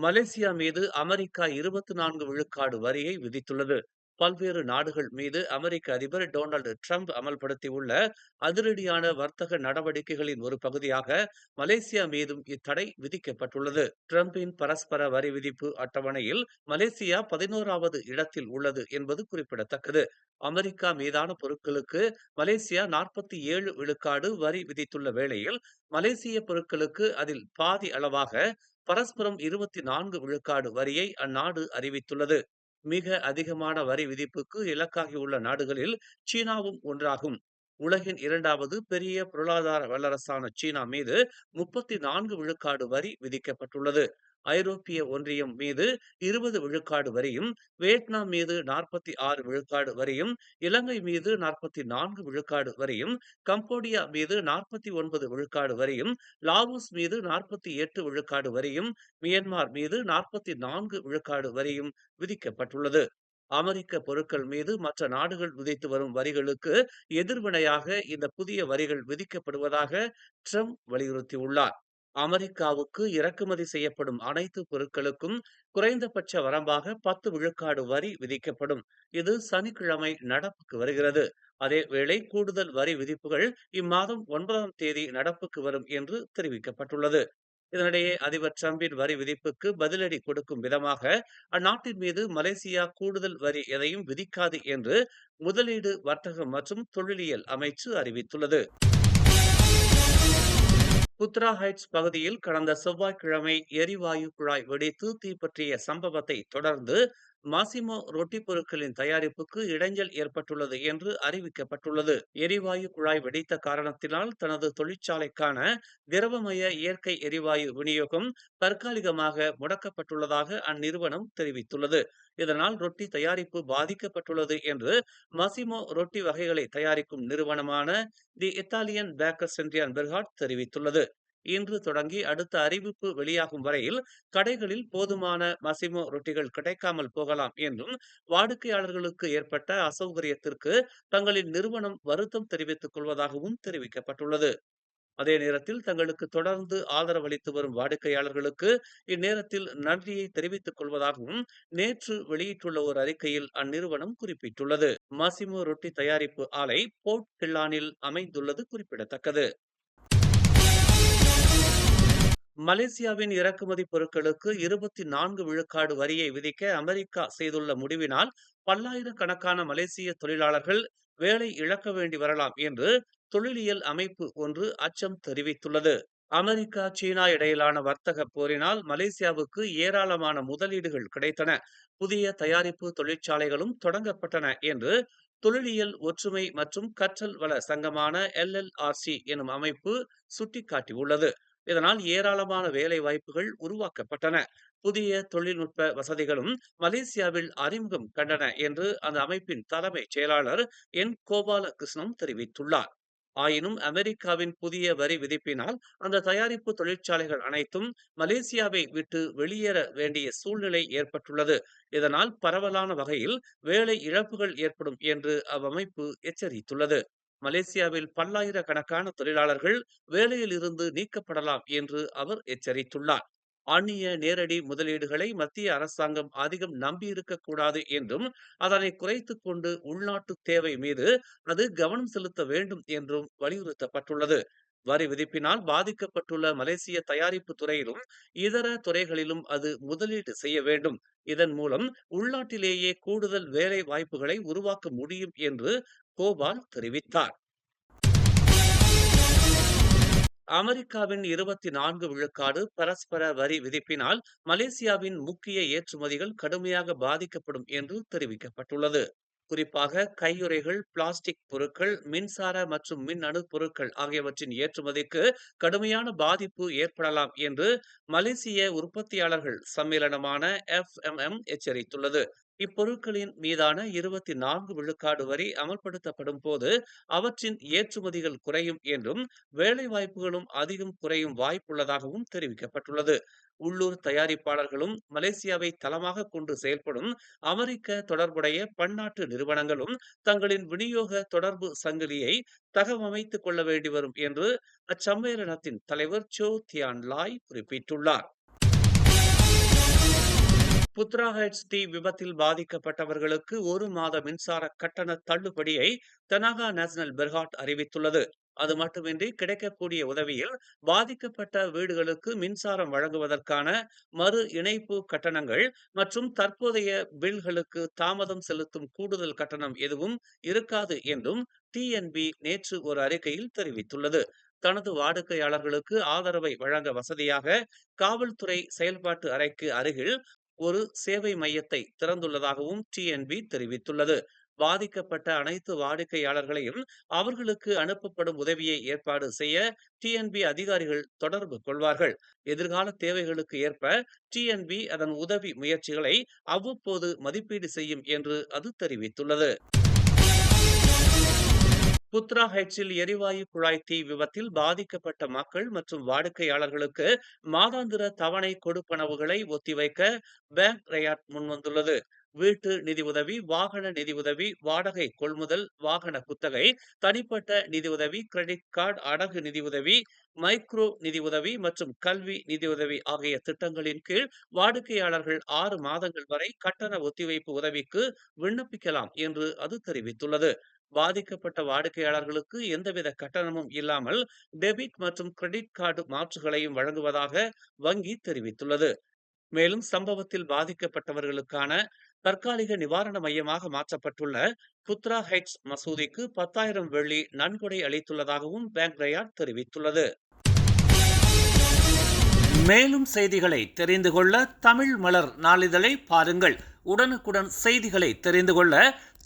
Malaysia மீது America இருபத்தி நான்கு விழுக்காடு வரியை விதித்துள்ளது. பல்வேறு நாடுகள் மீது அமெரிக்க அதிபர் டொனால்டு ட்ரம்ப் அமல்படுத்தியுள்ள அதிரடியான வர்த்தக நடவடிக்கைகளின் ஒரு பகுதியாக மலேசியா மீதும் இத்தடை விதிக்கப்பட்டுள்ளது. டிரம்பின் பரஸ்பர வரி விதிப்பு அட்டவணையில் மலேசியா பதினோராவது இடத்தில் உள்ளது என்பது குறிப்பிடத்தக்கது. அமெரிக்கா மீதான பொருட்களுக்கு மலேசியா நாற்பத்தி ஏழு விழுக்காடு வரி விதித்துள்ள வேளையில் மலேசிய பொருட்களுக்கு அதில் பாதி அளவாக பரஸ்பரம் இருபத்தி நான்கு விழுக்காடு வரியை அந்நாடு அறிவித்துள்ளது. மிக அதிகமான வரி விதிப்புக்கு இலக்காகியுள்ள நாடுகளில் சீனாவும் ஒன்றாகும். உலகின் இரண்டாவது பெரிய பொருளாதார வல்லரசான சீனா மீது முப்பத்தி நான்கு விழுக்காடு வரி விதிக்கப்பட்டுள்ளது. ஐரோப்பிய ஒன்றியம் மீது இருபது விழுக்காடு வரியும் வியட்நாம் மீது நாற்பத்தி ஆறு விழுக்காடு வரியும் இலங்கை மீது நாற்பத்தி நான்கு விழுக்காடு வரியும் கம்போடியா மீது நாற்பத்தி ஒன்பது விழுக்காடு வரியும் லாவோஸ் மீது நாற்பத்தி எட்டு விழுக்காடு வரியும் மியன்மார் மீது நாற்பத்தி நான்கு விழுக்காடு வரியும் விதிக்கப்பட்டுள்ளது. அமெரிக்க பொருட்கள் மீது மற்ற நாடுகள் விதித்து வரும் வரிகளுக்கு எதிர்வினையாக இந்த புதிய வரிகள் விதிக்கப்படுவதாக ட்ரம்ப் வலியுறுத்தியுள்ளார். அமெரிக்காவுக்கு இறக்குமதி செய்யப்படும் அனைத்து பொருட்களுக்கும் குறைந்தபட்ச வரம்பாக பத்து விழுக்காடு வரி விதிக்கப்படும். இது சனிக்கிழமை நடப்புக்கு வருகிறது. அதேவேளை கூடுதல் வரி விதிப்புகள் இம்மாதம் ஒன்பதாம் தேதி நடப்புக்கு வரும் என்று தெரிவிக்கப்பட்டுள்ளது. இதனிடையே அதிபர் டிரம்பின் வரி விதிப்புக்கு பதிலடி கொடுக்கும் விதமாக அந்நாட்டின் மீது மலேசியா கூடுதல் வரி எதையும் விதிக்காது என்று முதலீடு வர்த்தகம் மற்றும் தொழிலியல் அமைச்சு அறிவித்துள்ளது. புத்ரா ஹைட்ஸ் பகுதியில் கடந்த செவ்வாய்க்கிழமை எரிவாயு குழாய் வெடித்து தீப்பற்றிய சம்பவத்தை தொடர்ந்து மாசிமோ ரொட்டி பொருட்களின் தயாரிப்புக்கு இடைஞ்சல் ஏற்பட்டுள்ளது என்று அறிவிக்கப்பட்டுள்ளது. எரிவாயு குழாய் வெடித்த காரணத்தினால் தனது தொழிற்சாலைக்கான திரவமய இயற்கை எரிவாயு விநியோகம் தற்காலிகமாக முடக்கப்பட்டுள்ளதாக அந்நிறுவனம் தெரிவித்துள்ளது. இதனால் ரொட்டி தயாரிப்பு பாதிக்கப்பட்டுள்ளது என்று மசிமோ ரொட்டி வகைகளை தயாரிக்கும் நிறுவனமான தி இத்தாலியன் பேக்கர் சென்ட்ரியான் பெர்ஹாட் தெரிவித்துள்ளது. இன்று தொடங்கி அடுத்த அறிவிப்பு வெளியாகும் வரையில் கடைகளில் போதுமான மசிமோ ரொட்டிகள் கிடைக்காமல் போகலாம் என்றும் வாடிக்கையாளர்களுக்கு ஏற்பட்ட அசௌகரியத்திற்கு தங்களின் நிறுவனம் வருத்தம் தெரிவித்துக் கொள்வதாகவும் தெரிவிக்கப்பட்டுள்ளது. அதே நேரத்தில் தங்களுக்கு தொடர்ந்து ஆதரவளித்து வரும் வாடிக்கையாளர்களுக்கு இந்நேரத்தில் நன்றியை தெரிவித்துக் கொள்வதாகவும் நேற்று வெளியிட்டுள்ள ஒரு அறிக்கையில் அந்நிறுவனம் குறிப்பிட்டுள்ளது. மாசிமோ ரொட்டி தயாரிப்பு ஆலை போர்ட் கில்லானில் அமைந்துள்ளது குறிப்பிடத்தக்கது. மலேசியாவின் இறக்குமதி பொருட்களுக்கு இருபத்தி நான்கு விழுக்காடு வரியை விதிக்க அமெரிக்கா செய்துள்ள முடிவினால் பல்லாயிரக்கணக்கான மலேசிய தொழிலாளர்கள் வேலை இழக்க வேண்டி வரலாம் என்று தொழிலியல் அமைப்பு ஒன்று அச்சம் தெரிவித்துள்ளது. அமெரிக்கா சீனா இடையிலான வர்த்தக போரினால் மலேசியாவுக்கு ஏராளமான முதலீடுகள் கிடைத்தன. புதிய தயாரிப்பு தொழிற்சாலைகளும் தொடங்கப்பட்டன என்று தொழிலியல் ஒற்றுமை மற்றும் கற்றல் வள சங்கமான எல்எல்ஆர்சி எனும் அமைப்பு சுட்டிக்காட்டியுள்ளது. இதனால் ஏராளமான வேலை வாய்ப்புகள் உருவாக்கப்பட்டன. புதிய தொழில்நுட்ப வசதிகளும் மலேசியாவில் அறிமுகம் கண்டன என்று அந்த அமைப்பின் தலைமை செயலாளர் என். கோபாலகிருஷ்ணன் தெரிவித்துள்ளார். ஆயினும் அமெரிக்காவின் புதிய வரி விதிப்பினால் அந்த தயாரிப்பு தொழிற்சாலைகள் அனைத்தும் மலேசியாவை விட்டு வெளியேற வேண்டிய சூழ்நிலை ஏற்பட்டுள்ளது. இதனால் பரவலான வகையில் வேலை இழப்புகள் ஏற்படும் என்று அவ்வமைப்பு எச்சரித்துள்ளது. மலேசியாவில் பல்லாயிரக்கணக்கான தொழிலாளர்கள் வேலையில் இருந்து நீக்கப்படலாம் என்று அவர் எச்சரித்துள்ளார். அந்நிய நேரடி முதலீடுகளை மத்திய அரசாங்கம் அதிகம் நம்பியிருக்க கூடாது என்றும் அதனை குறைத்து கொண்டு உள்நாட்டு தேவை மீது அது கவனம் செலுத்த வேண்டும் என்றும் வலியுறுத்தப்பட்டுள்ளது. வரி விதிப்பினால் பாதிக்கப்பட்டுள்ள மலேசிய தயாரிப்பு துறையிலும் இதர துறைகளிலும் அது முதலீடு செய்ய வேண்டும். இதன் மூலம் உள்நாட்டிலேயே கூடுதல் வேலை வாய்ப்புகளை உருவாக்க முடியும் என்று கோபால் தெரிவித்தார். அமெரிக்காவின் இருபத்தி நான்கு விழுக்காடு பரஸ்பர வரி விதிப்பினால் மலேசியாவின் முக்கிய ஏற்றுமதிகள் கடுமையாக பாதிக்கப்படும் என்று தெரிவிக்கப்பட்டுள்ளது. குறிப்பாக கையுறைகள் பிளாஸ்டிக் பொருட்கள் மின்சார மற்றும் மின்னணு பொருட்கள் ஆகியவற்றின் ஏற்றுமதிக்கு கடுமையான பாதிப்பு ஏற்படலாம் என்று மலேசிய உற்பத்தியாளர்கள் சம்மேளனமான எஃப்எம்எம் எச்சரித்துள்ளது. இப்பொருட்களின் மீதான இருபத்தி நான்கு விழுக்காடு வரி அமல்படுத்தப்படும் போது அவற்றின் ஏற்றுமதிகள் குறையும் என்றும் வேலை வாய்ப்புகளும் அதிகம் குறையும் வாய்ப்புள்ளதாகவும் தெரிவிக்கப்பட்டுள்ளது. உள்ளூர் தயாரிப்பாளர்களும் மலேசியாவை தளமாக கொண்டு செயல்படும் அமெரிக்க தொடர்புடைய பன்னாட்டு நிறுவனங்களும் தங்களின் விநியோக தொடர்பு சங்கிலியை தகவமைத்துக் கொள்ள வேண்டி வரும் என்று அச்சம்மேளனத்தின் தலைவர் சோ தியான் லாய் குறிப்பிட்டுள்ளார். புத்ரா ஹைட்ஸ் தீ விபத்தில் பாதிக்கப்பட்டவர்களுக்கு ஒரு மாத மின்சார கட்டண தள்ளுபடியை தெனாகா நேஷனல் பெர்ஹாட் அறிவித்துள்ளது. அது மட்டுமின்றி கிடைக்கக்கூடிய உதவியில் பாதிக்கப்பட்ட வீடுகளுக்கு மின்சாரம் வழங்குவதற்கான மறு இணைப்பு கட்டணங்கள் மற்றும் தற்போதைய பில்களுக்கு தாமதம் செலுத்தும் கூடுதல் கட்டணம் எதுவும் இருக்காது என்றும் டிஎன்பி நேற்று ஒரு அறிக்கையில் தெரிவித்துள்ளது. தனது வாடிக்கையாளர்களுக்கு ஆதரவை வழங்க வசதியாக காவல்துறை செயல்பாட்டு அறைக்கு அருகில் ஒரு சேவை மையத்தை திறந்துள்ளதாகவும் டிஎன்பி தெரிவித்துள்ளது. பாதிக்கப்பட்ட அனைத்து வாடிக்கையாளர்களையும் அவர்களுக்கு அனுப்பப்படும் உதவியை ஏற்பாடு செய்ய டிஎன்பி அதிகாரிகள் தொடர்பு கொள்வார்கள். எதிர்கால தேவைகளுக்கு ஏற்ப டிஎன்பி அதன் உதவி முயற்சிகளை அவ்வப்போது மதிப்பீடு செய்யும் என்று அது தெரிவித்துள்ளது. புத்ரா ஹைட்ஸில் எரிவாயு குழாய் தீ விபத்தில் பாதிக்கப்பட்ட மக்கள் மற்றும் வாடிக்கையாளர்களுக்கு மாதாந்திர தவணை கொடுப்பனவுகளை ஒத்திவைக்க பேங்க் ரயாட் முன்வந்துள்ளது. வீட்டு நிதியுதவி வாகன நிதியுதவி வாடகை கொள்முதல் வாகன குத்தகை தனிப்பட்ட நிதியுதவி கிரெடிட் கார்டு அடகு நிதியுதவி மைக்ரோ நிதியுதவி மற்றும் கல்வி நிதியுதவி ஆகிய திட்டங்களின் கீழ் வாடிக்கையாளர்கள் ஆறு மாதங்கள் வரை கட்டண ஒத்திவைப்பு உதவிக்கு விண்ணப்பிக்கலாம் என்று அது தெரிவித்துள்ளது. பாதிக்கப்பட்ட வாடிக்கையாளர்களுக்கு எந்தவித கட்டணமும் இல்லாமல் டெபிட் மற்றும் கிரெடிட் கார்டு மாற்றுகளையும் வழங்குவதாக வங்கி தெரிவித்துள்ளது. மேலும் சம்பவத்தில் பாதிக்கப்பட்டவர்களுக்கான தற்காலிக நிவாரண மையமாக மாற்றப்பட்டுள்ள புத்ரா ஹைட்ஸ் மசூதிக்கு பத்தாயிரம் வெள்ளி நன்கொடை அளித்துள்ளதாகவும் பேங்க் ரயாட் தெரிவித்துள்ளது. மேலும் செய்திகளை தெரிந்து கொள்ள தமிழ் மலர் நாளிதழை பாருங்கள். உடனுக்குடன் செய்திகளை தெரிந்து கொள்ள